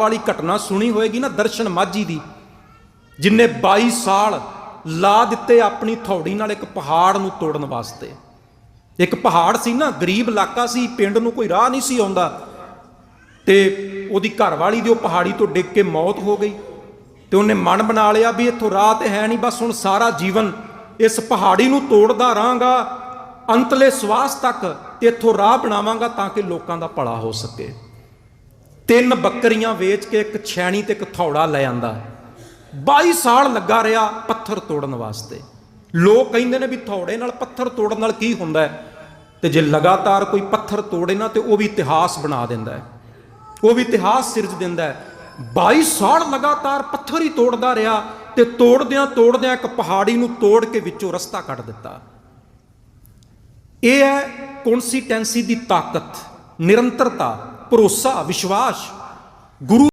ਵਾਲੀ ਘਟਨਾ ਸੁਣੀ ਹੋਏਗੀ ਨਾ ਦਰਸ਼ਨ ਮਾਝੀ ਦੀ, ਜਿਨੇ 22 ਸਾਲ ਲਾ ਦਿੱਤੇ ਆਪਣੀ ਥੌੜੀ ਨਾਲ ਇੱਕ ਪਹਾੜ ਨੂੰ ਤੋੜਨ ਵਾਸਤੇ। ਇੱਕ ਪਹਾੜ ਸੀ ਨਾ, ਗਰੀਬ ਇਲਾਕਾ ਸੀ, ਪਿੰਡ ਨੂੰ ਕੋਈ ਰਾਹ ਨਹੀਂ ਸੀ ਆਉਂਦਾ। ਤੇ ਉਹਦੀ ਘਰਵਾਲੀ ਦੀ ਉਹ ਪਹਾੜੀ ਤੋਂ ਡਿੱਗ ਕੇ ਮੌਤ ਹੋ ਗਈ। ਤੇ ਉਹਨੇ ਮਨ ਬਣਾ ਲਿਆ ਵੀ ਇੱਥੋਂ ਰਾਹ ਤੇ ਹੈ ਨਹੀਂ, ਬਸ ਹੁਣ ਸਾਰਾ ਜੀਵਨ ਇਸ ਪਹਾੜੀ ਨੂੰ ਤੋੜਦਾ ਰਹਾਂਗਾ, ਅੰਤਲੇ ਸਵਾਸ ਤੱਕ ਤੇ ਇੱਥੋਂ ਰਾਹ ਬਣਾਵਾਂਗਾ ਤਾਂ ਕਿ ਲੋਕਾਂ ਦਾ ਭਲਾ ਹੋ ਸਕੇ। ਤਿੰਨ ਬੱਕਰੀਆਂ ਵੇਚ ਕੇ ਇੱਕ ਛੈਣੀ ਤੇ ਇੱਕ ਥੌੜਾ ਲੈ ਆਂਦਾ 22 ਸਾਲ ਲੱਗਾ ਰਿਹਾ ਪੱਥਰ ਤੋੜਨ ਵਾਸਤੇ। ਲੋਕ ਕਹਿੰਦੇ ਨੇ ਵੀ ਥੌੜੇ ਨਾਲ ਪੱਥਰ ਤੋੜਨ ਨਾਲ ਕੀ ਹੁੰਦਾ ਹੈ? ਤੇ ਜੇ ਲਗਾਤਾਰ ਕੋਈ ਪੱਥਰ ਤੋੜੇ ਨਾ, ਤੇ ਉਹ ਵੀ ਇਤਿਹਾਸ ਬਣਾ ਦਿੰਦਾ ਹੈ। ਉਹ ਵੀ ਇਤਿਹਾਸ ਸਿਰਜ ਦਿੰਦਾ ਹੈ। 22 ਸਾਲ ਲਗਾਤਾਰ ਪੱਥਰ ਹੀ ਤੋੜਦਾ ਰਿਹਾ ਤੇ ਤੋੜਦਿਆਂ ਤੋੜਦਿਆਂ ਇੱਕ ਪਹਾੜੀ ਨੂੰ ਤੋੜ ਕੇ ਵਿੱਚੋਂ ਰਸਤਾ ਕੱਢ ਦਿੱਤਾ। ਇਹ ਹੈ ਕੌਨਸੀਟੈਂਸੀ ਦੀ ਤਾਕਤ, ਨਿਰੰਤਰਤਾ। ਭਰੋਸਾ ਵਿਸ਼ਵਾਸ ਗੁਰੂ